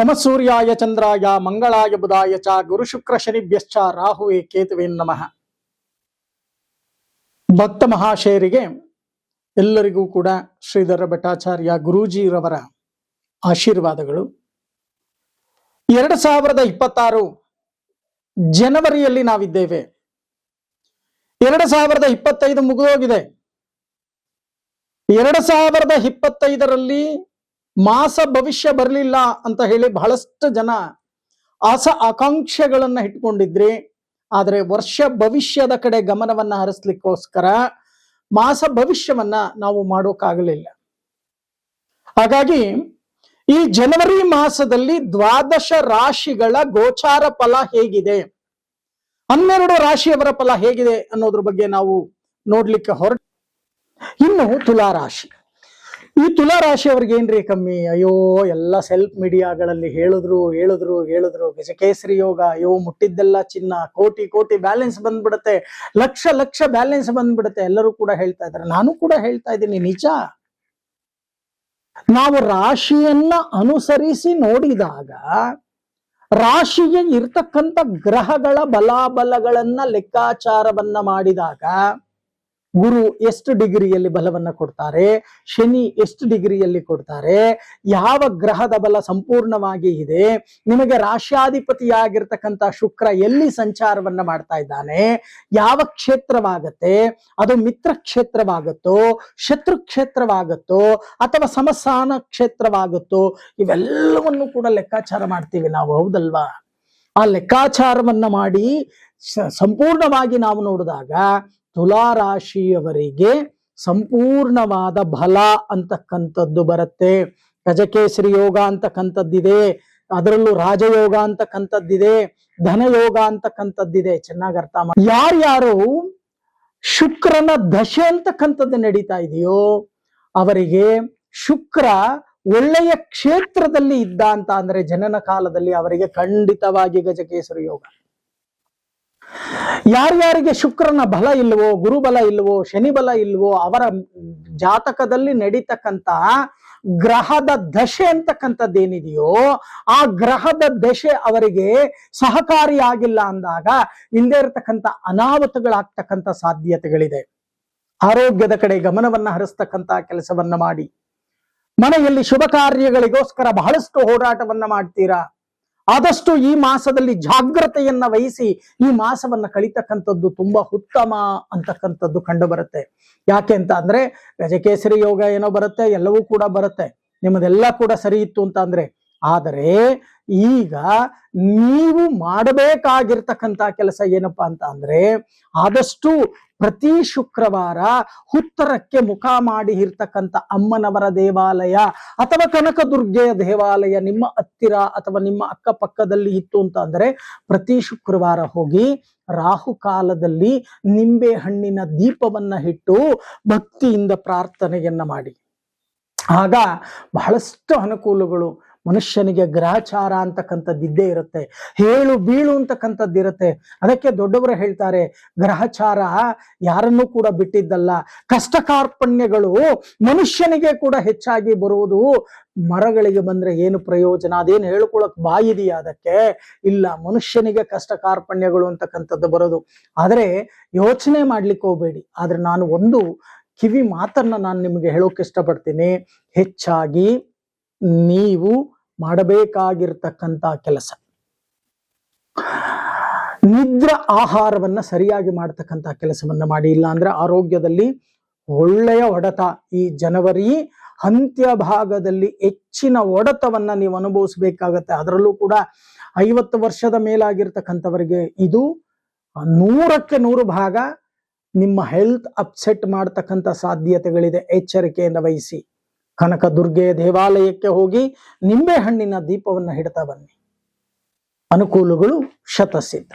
ನಮ ಸೂರ್ಯಾಯ ಚಂದ್ರಾಯ, ಮಂಗಳಾಯ ಬುಧಾಯ ಚ, ಗುರು ಶುಕ್ರ ಶನಿಭ್ಯಶ್ಚ, ರಾಹುವೆ ಕೇತುವೆ ನಮಃ. ಭಕ್ತ ಮಹಾಶಯರಿಗೆ ಎಲ್ಲರಿಗೂ ಕೂಡ ಶ್ರೀಧರ ಭಟ್ಟಾಚಾರ್ಯ ಗುರೂಜಿರವರ ಆಶೀರ್ವಾದಗಳು. ಎರಡು ಸಾವಿರದ ಇಪ್ಪತ್ತಾರು ಜನವರಿಯಲ್ಲಿ ನಾವಿದ್ದೇವೆ. ಎರಡು ಸಾವಿರದ ಇಪ್ಪತ್ತೈದು ಮುಗಿದೋಗಿದೆ. ಎರಡು ಸಾವಿರದ ಇಪ್ಪತ್ತೈದರಲ್ಲಿ ಮಾಸ ಭವಿಷ್ಯ ಬರಲಿಲ್ಲ ಅಂತ ಹೇಳಿ ಬಹಳಷ್ಟು ಜನ ಆಸ ಆಕಾಂಕ್ಷೆಗಳನ್ನ ಇಟ್ಕೊಂಡಿದ್ರಿ, ಆದರೆ ವರ್ಷ ಭವಿಷ್ಯದ ಕಡೆ ಗಮನವನ್ನ ಹರಿಸ್ಲಿಕ್ಕೋಸ್ಕರ ಮಾಸ ಭವಿಷ್ಯವನ್ನ ನಾವು ಮಾಡೋಕ್ಕಾಗಲಿಲ್ಲ ಹಾಗಾಗಿ ಈ ಜನವರಿ ಮಾಸದಲ್ಲಿ ದ್ವಾದಶ ರಾಶಿಗಳ ಗೋಚಾರ ಫಲ ಹೇಗಿದೆ? ಹನ್ನೆರಡು ರಾಶಿಯವರ ಫಲ ಹೇಗಿದೆ ಅನ್ನೋದ್ರ ಬಗ್ಗೆ ನಾವು ನೋಡ್ಲಿಕ್ಕೆ ಹೊರ ಇನ್ನು ತುಲಾ ರಾಶಿ. ಈ ತುಲಾ ರಾಶಿಯವ್ರಿಗೆ ಏನ್ರಿ ಕಮ್ಮಿ? ಅಯ್ಯೋ, ಎಲ್ಲ ಸೆಲ್ಫ್ ಮೀಡಿಯಾಗಳಲ್ಲಿ ಹೇಳಿದ್ರು ಹೇಳಿದ್ರು ಹೇಳಿದ್ರು. ಕೇಸರಿ ಯೋಗ, ಅಯ್ಯೋ, ಮುಟ್ಟಿದ್ದೆಲ್ಲ ಚಿನ್ನ. ಕೋಟಿ ಕೋಟಿ ಬ್ಯಾಲೆನ್ಸ್ ಬಂದ್ಬಿಡುತ್ತೆ. ಲಕ್ಷ ಲಕ್ಷ ಬ್ಯಾಲೆನ್ಸ್ ಬಂದ್ಬಿಡುತ್ತೆ. ಎಲ್ಲರೂ ಕೂಡ ಹೇಳ್ತಾ ಇದ್ದಾರೆ. ನಾನು ಕೂಡ ಹೇಳ್ತಾ ಇದ್ದೀನಿ. ನಿಜ? ನಾವು ರಾಶಿಯನ್ನ ಅನುಸರಿಸಿ ನೋಡಿದಾಗ ರಾಶಿಗೆ ಇರ್ತಕ್ಕಂಥ ಗ್ರಹಗಳ ಬಲಾಬಲಗಳನ್ನ ಲೆಕ್ಕಾಚಾರವನ್ನ ಮಾಡಿದಾಗ ಗುರು ಎಷ್ಟು ಡಿಗ್ರಿಯಲ್ಲಿ ಬಲವನ್ನ ಕೊಡ್ತಾರೆ? ಶನಿ ಎಷ್ಟು ಡಿಗ್ರಿಯಲ್ಲಿ ಕೊಡ್ತಾರೆ? ಯಾವ ಗ್ರಹದ ಬಲ ಸಂಪೂರ್ಣವಾಗಿ ಇದೆ? ನಿಮಗೆ ರಾಶ್ಯಾಧಿಪತಿಯಾಗಿರ್ತಕ್ಕಂಥ ಶುಕ್ರ ಎಲ್ಲಿ ಸಂಚಾರವನ್ನ ಮಾಡ್ತಾ ಇದ್ದಾನೆ? ಯಾವ ಕ್ಷೇತ್ರವಾಗತ್ತೆ? ಅದು ಮಿತ್ರ ಕ್ಷೇತ್ರವಾಗುತ್ತೋ, ಶತ್ರು ಕ್ಷೇತ್ರವಾಗುತ್ತೋ, ಅಥವಾ ಸಮಸಾನ ಕ್ಷೇತ್ರವಾಗುತ್ತೋ? ಇವೆಲ್ಲವನ್ನು ಕೂಡ ಲೆಕ್ಕಾಚಾರ ಮಾಡ್ತೀವಿ ನಾವು, ಹೌದಲ್ವಾ? ಆ ಲೆಕ್ಕಾಚಾರವನ್ನ ಮಾಡಿ ಸಂಪೂರ್ಣವಾಗಿ ನಾವು ನೋಡಿದಾಗ ತುಲಾರಾಶಿಯವರಿಗೆ ಸಂಪೂರ್ಣವಾದ ಬಲ ಅಂತಕ್ಕಂಥದ್ದು ಬರುತ್ತೆ. ಗಜಕೇಸರಿ ಯೋಗ ಅಂತಕ್ಕಂಥದ್ದಿದೆ. ಅದರಲ್ಲೂ ರಾಜಯೋಗ ಅಂತಕ್ಕಂಥದ್ದಿದೆ. ಧನಯೋಗ ಅಂತಕ್ಕಂಥದ್ದಿದೆ. ಚೆನ್ನಾಗಿ ಅರ್ಥ ಮಾಡಿ, ಯಾರ್ಯಾರು ಶುಕ್ರನ ದಶೆ ಅಂತಕ್ಕಂಥದ್ದು ನಡೀತಾ ಇದೆಯೋ ಅವರಿಗೆ ಶುಕ್ರ ಒಳ್ಳೆಯ ಕ್ಷೇತ್ರದಲ್ಲಿ ಇದ್ದ ಅಂತ ಅಂದ್ರೆ ಜನನ ಕಾಲದಲ್ಲಿ ಅವರಿಗೆ ಖಂಡಿತವಾಗಿ ಗಜಕೇಸರಿ ಯೋಗ. ಯಾರ್ಯಾರಿಗೆ ಶುಕ್ರನ ಬಲ ಇಲ್ವೋ ಗುರುಬಲ ಇಲ್ವೋ ಶನಿ ಬಲ ಇಲ್ವೋ ಅವರ ಜಾತಕದಲ್ಲಿ ನಡೀತಕ್ಕಂತ ಗ್ರಹದ ದಶೆ ಅಂತಕ್ಕಂಥದ್ದೇನಿದೆಯೋ, ಆ ಗ್ರಹದ ದಶೆ ಅವರಿಗೆ ಸಹಕಾರಿಯಾಗಿಲ್ಲ ಅಂದಾಗ ಹಿಂದೆ ಇರತಕ್ಕಂಥ ಅನಾಹುತಗಳಾಗ್ತಕ್ಕಂಥ ಸಾಧ್ಯತೆಗಳಿದೆ. ಆರೋಗ್ಯದ ಕಡೆ ಗಮನವನ್ನ ಹರಿಸ್ತಕ್ಕಂಥ ಕೆಲಸವನ್ನ ಮಾಡಿ. ಮನೆಯಲ್ಲಿ ಶುಭ ಕಾರ್ಯಗಳಿಗೋಸ್ಕರ ಬಹಳಷ್ಟು ಹೋರಾಟವನ್ನ ಮಾಡ್ತೀರಾ? ಆದಷ್ಟು ಈ ಮಾಸದಲ್ಲಿ ಜಾಗ್ರತೆಯನ್ನ ವಹಿಸಿ ಈ ಮಾಸವನ್ನ ಕಳಿತಕ್ಕಂಥದ್ದು ತುಂಬಾ ಉತ್ತಮ ಅಂತಕ್ಕಂಥದ್ದು ಕಂಡು ಬರುತ್ತೆ ಯಾಕೆ ಅಂತ ಅಂದ್ರೆ ಗಜಕೇಸರಿ ಯೋಗ ಏನೋ ಬರುತ್ತೆ, ಎಲ್ಲವೂ ಕೂಡ ಬರುತ್ತೆ. ನಿಮ್ಮದೆಲ್ಲ ಕೂಡ ಸರಿ ಇತ್ತು ಅಂತ ಅಂದ್ರೆ ಆದರೆ ಈಗ ನೀವು ಮಾಡಬೇಕಾಗಿರ್ತಕ್ಕಂಥ ಕೆಲಸ ಏನಪ್ಪಾ ಅಂತ ಅಂದ್ರೆ ಆದಷ್ಟು ಪ್ರತಿ ಶುಕ್ರವಾರ ಉತ್ತರಕ್ಕೆ ಮುಖ ಮಾಡಿ ಇರ್ತಕ್ಕಂಥ ಅಮ್ಮನವರ ದೇವಾಲಯ ಅಥವಾ ಕನಕದುರ್ಗೆಯ ದೇವಾಲಯ ನಿಮ್ಮ ಹತ್ತಿರ ಅಥವಾ ನಿಮ್ಮ ಅಕ್ಕಪಕ್ಕದಲ್ಲಿ ಇತ್ತು ಅಂತ ಅಂದರೆ ಪ್ರತಿ ಶುಕ್ರವಾರ ಹೋಗಿ ರಾಹು ಕಾಲದಲ್ಲಿ ನಿಂಬೆ ಹಣ್ಣಿನ ದೀಪವನ್ನ ಇಟ್ಟು ಭಕ್ತಿಯಿಂದ ಪ್ರಾರ್ಥನೆಯನ್ನ ಮಾಡಿ. ಆಗ ಬಹಳಷ್ಟು ಅನುಕೂಲಗಳು ಮನುಷ್ಯನಿಗೆ ಗ್ರಹಚಾರ ಅಂತಕ್ಕಂಥದ್ದು ಇದ್ದೇ ಇರುತ್ತೆ, ಹೇಳು ಬೀಳು ಅಂತಕ್ಕಂಥದ್ದು ಇರುತ್ತೆ ಅದಕ್ಕೆ ದೊಡ್ಡವರು ಹೇಳ್ತಾರೆ, ಗ್ರಹಚಾರ ಯಾರನ್ನು ಕೂಡ ಬಿಟ್ಟಿದ್ದಲ್ಲ ಕಷ್ಟ ಕಾರ್ಪಣ್ಯಗಳು ಮನುಷ್ಯನಿಗೆ ಕೂಡ ಹೆಚ್ಚಾಗಿ ಬರುವುದು ಮರಗಳಿಗೆ ಬಂದ್ರೆ ಏನು ಪ್ರಯೋಜನ? ಅದೇನು ಹೇಳ್ಕೊಳಕ್ ಬಾಯಿದೆಯಾ ಅದಕ್ಕೆ? ಇಲ್ಲ, ಮನುಷ್ಯನಿಗೆ ಕಷ್ಟ ಕಾರ್ಪಣ್ಯಗಳು ಅಂತಕ್ಕಂಥದ್ದು ಬರೋದು. ಆದರೆ ಯೋಚನೆ ಮಾಡ್ಲಿಕ್ಕೆ ಹೋಗ್ಬೇಡಿ. ಆದ್ರೆ ನಾನು ಒಂದು ಕಿವಿ ಮಾತನ್ನ ನಾನು ನಿಮಗೆ ಹೇಳೋಕೆ ಇಷ್ಟಪಡ್ತೀನಿ. ಹೆಚ್ಚಾಗಿ ನೀವು ಮಾಡಬೇಕಾಗಿರ್ತಕ್ಕಂಥ ಕೆಲಸ. ನಿದ್ರ ಆಹಾರವನ್ನ ಸರಿಯಾಗಿ ಮಾಡ್ತಕ್ಕಂಥ ಕೆಲಸವನ್ನ ಮಾಡಿ ಇಲ್ಲ ಅಂದ್ರೆ ಆರೋಗ್ಯದಲ್ಲಿ ಒಳ್ಳೆಯ ಹೊಡೆತ ಈ ಜನವರಿ ಅಂತ್ಯ ಭಾಗದಲ್ಲಿ ಹೆಚ್ಚಿನ ಒಡತವನ್ನ ನೀವು ಅನುಭವಿಸಬೇಕಾಗತ್ತೆ. ಅದರಲ್ಲೂ ಕೂಡ ಐವತ್ತು ವರ್ಷದ ಮೇಲಾಗಿರ್ತಕ್ಕಂಥವರಿಗೆ ಇದು ನೂರಕ್ಕೆ ನೂರು ಭಾಗ ನಿಮ್ಮ ಹೆಲ್ತ್ ಅಪ್ಸೆಟ್ ಮಾಡ್ತಕ್ಕಂಥ ಸಾಧ್ಯತೆಗಳಿದೆ. ಎಚ್ಚರಿಕೆಯಿಂದ ವಹಿಸಿ. ಕನಕ ದುರ್ಗೆ ದೇವಾಲಯಕ್ಕೆ ಹೋಗಿ ನಿಂಬೆ ಹಣ್ಣಿನ ದೀಪವನ್ನು ಹಿಡ್ತಾ ಬನ್ನಿ. ಅನುಕೂಲಗಳು ಶತಸಿದ್ಧ.